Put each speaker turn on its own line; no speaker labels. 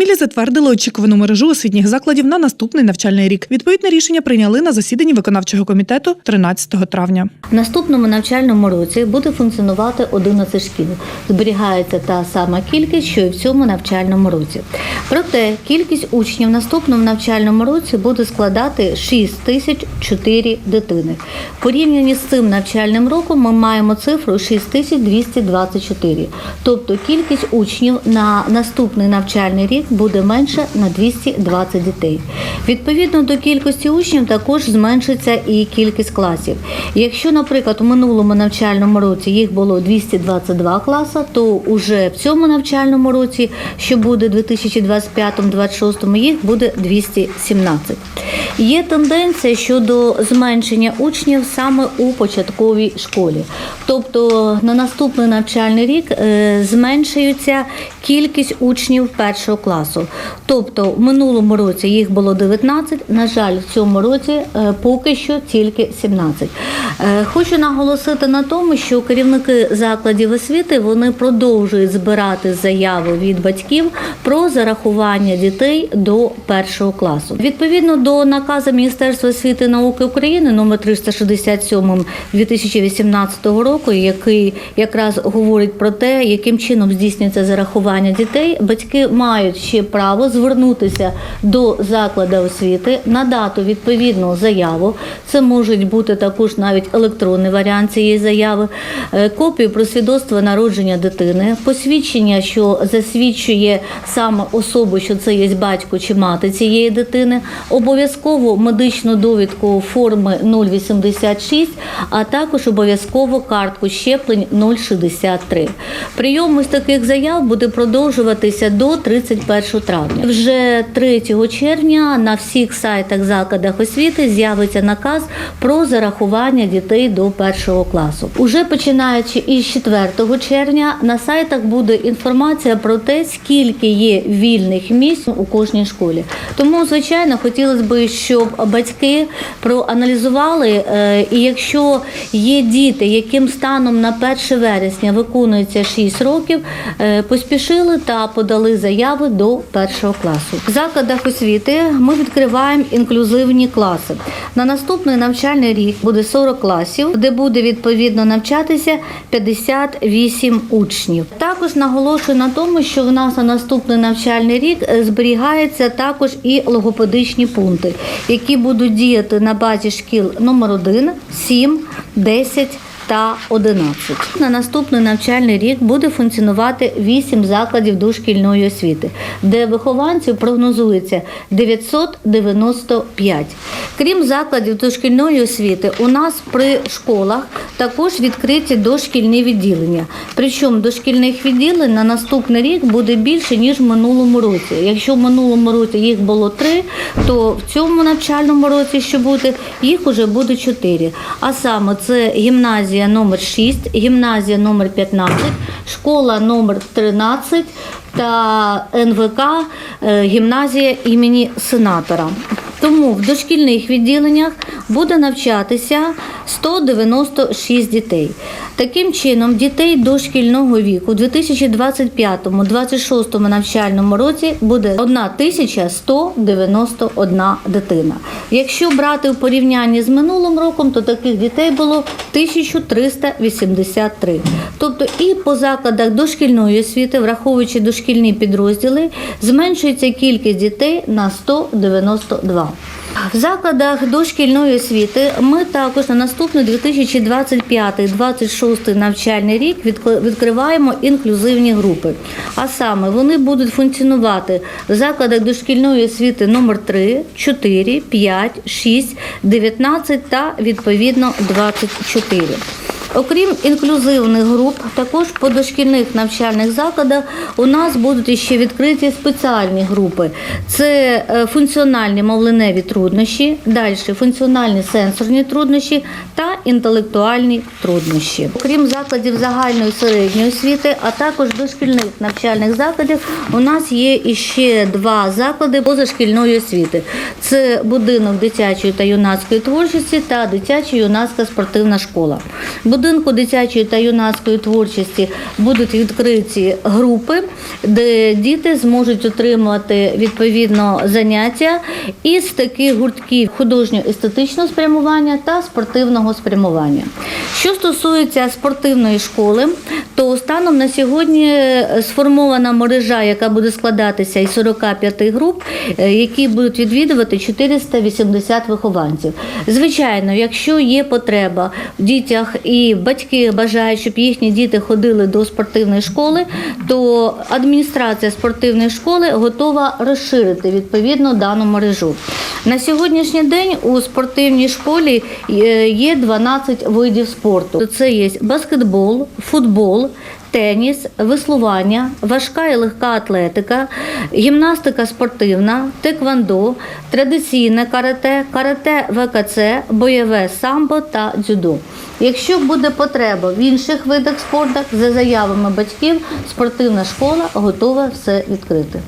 Смілі затвердили очікувану мережу освітніх закладів на наступний навчальний рік. Відповідне рішення прийняли на засіданні виконавчого комітету 13 травня.
В наступному навчальному році буде функціонувати 11 шкіл. Зберігається та сама кількість, що і в цьому навчальному році. Проте кількість учнів в наступному навчальному році буде складати 6 тисяч 4 дитини. В порівнянні з цим навчальним роком ми маємо цифру 6 тисяч 224. Тобто кількість учнів на наступний навчальний рік буде менше на 220 дітей. Відповідно до кількості учнів також зменшиться і кількість класів. Якщо, наприклад, у минулому навчальному році їх було 222 класи, то уже в цьому навчальному році, що буде 2025-2026, їх буде 217. Є тенденція щодо зменшення учнів саме у початковій школі. Тобто на наступний навчальний рік е, зменшується кількість учнів першого класу. Тобто в минулому році їх було 19, на жаль, в цьому році е, поки що тільки 17. Е, Хочу наголосити на тому, що керівники закладів освіти вони продовжують збирати заяви від батьків про зарахування дітей до першого класу. Відповідно до наказу Міністерства освіти і науки України номер 367 2018 року, який якраз говорить про те, яким чином здійснюється зарахування дітей, батьки мають ще право звернутися до закладу освіти, надати відповідну заяву. Це можуть бути також навіть електронний варіант цієї заяви, е, копію про свідоцтво народження дитини, посвідчення, що засвідчує саме особу, що це є батько чи мати цієї дитини, обов'язково медичну довідку форми 086, а також обов'язково картку щеплень 063. Прийом ось таких заяв буде продовжуватися до 31 травня. Вже 3 червня на всіх сайтах закладах освіти з'явиться наказ про зарахування дітей до першого класу. Уже починаючи із 4 червня на сайтах буде інформація про те, скільки є вільних місць у кожній школі. Тому, звичайно, хотілося б, щоб батьки проаналізували, е, і якщо є діти, яким станом на 1 вересня виконується 6 років, е, поспішили та подали заяви першого класу. В закладах освіти ми відкриваємо інклюзивні класи. На наступний навчальний рік буде 40 класів, де буде відповідно навчатися 58 учнів. Також наголошую на тому, що в нас на наступний навчальний рік е, зберігається також і логопедичні пункти, які будуть діяти на базі шкіл номер 1, 7, 10, та 11. На наступний навчальний рік буде функціонувати 8 закладів дошкільної освіти, де вихованців прогнозується 995. Крім закладів дошкільної освіти, у нас при школах також відкриті дошкільні відділення. Причому дошкільних відділень на наступний рік буде більше ніж в минулому році. Якщо в минулому році їх було три, то в цьому навчальному році, що буде, їх уже буде чотири. А саме це гімназія номер 6, гімназія номер 15, школа номер 13 та НВК е, гімназія імені сенатора. Тому в дошкільних відділеннях буде навчатися 196 дітей. Таким чином, дітей дошкільного віку у 2025-2026 навчальному році буде 1191 дитина. Якщо брати в порівнянні з минулим роком, то таких дітей було 1383. Тобто і по закладах дошкільної освіти, враховуючи дошкільні підрозділи, зменшується кількість дітей на 192. В закладах дошкільної освіти ми також на наступний 2025-2026 навчальний рік відк- відкриваємо інклюзивні групи. А саме вони будуть функціонувати в закладах дошкільної освіти номер 3, 4, 5, 6, 19 та відповідно 24. Окрім інклюзивних груп, також по дошкільних навчальних закладах у нас будуть ще відкриті спеціальні групи. Це е, функціональні мовленеві труднощі, далі функціональні сенсорні труднощі та інтелектуальні труднощі. Окрім закладів загальної середньої освіти, а також дошкільних навчальних закладів, у нас є іще два заклади позашкільної освіти: це будинок дитячої та юнацької творчості та дитяча юнацька спортивна школа. Будинку дитячої та юнацької творчості будуть відкриті групи, де діти зможуть отримувати відповідно заняття із таких гуртків художньо-естетичного спрямування та спортивного спрямування. Що стосується спортивної школи, то станом на сьогодні е, сформована мережа, яка буде складатися із 45 груп, е, які будуть відвідувати 480 вихованців. Звичайно, якщо є потреба в дітях і батьки бажають, щоб їхні діти ходили до спортивної школи, то адміністрація спортивної школи готова розширити відповідно дану мережу. На сьогоднішній день у спортивній школі е, є 12 видів спорту. Це є баскетбол, футбол. Теніс, веслування, важка і легка атлетика, гімнастика спортивна, теквандо, традиційне карате, карате ВКЦ, бойове самбо та дзюдо. Якщо буде потреба в інших видах спорту, за заявами батьків, спортивна школа готова все відкрити.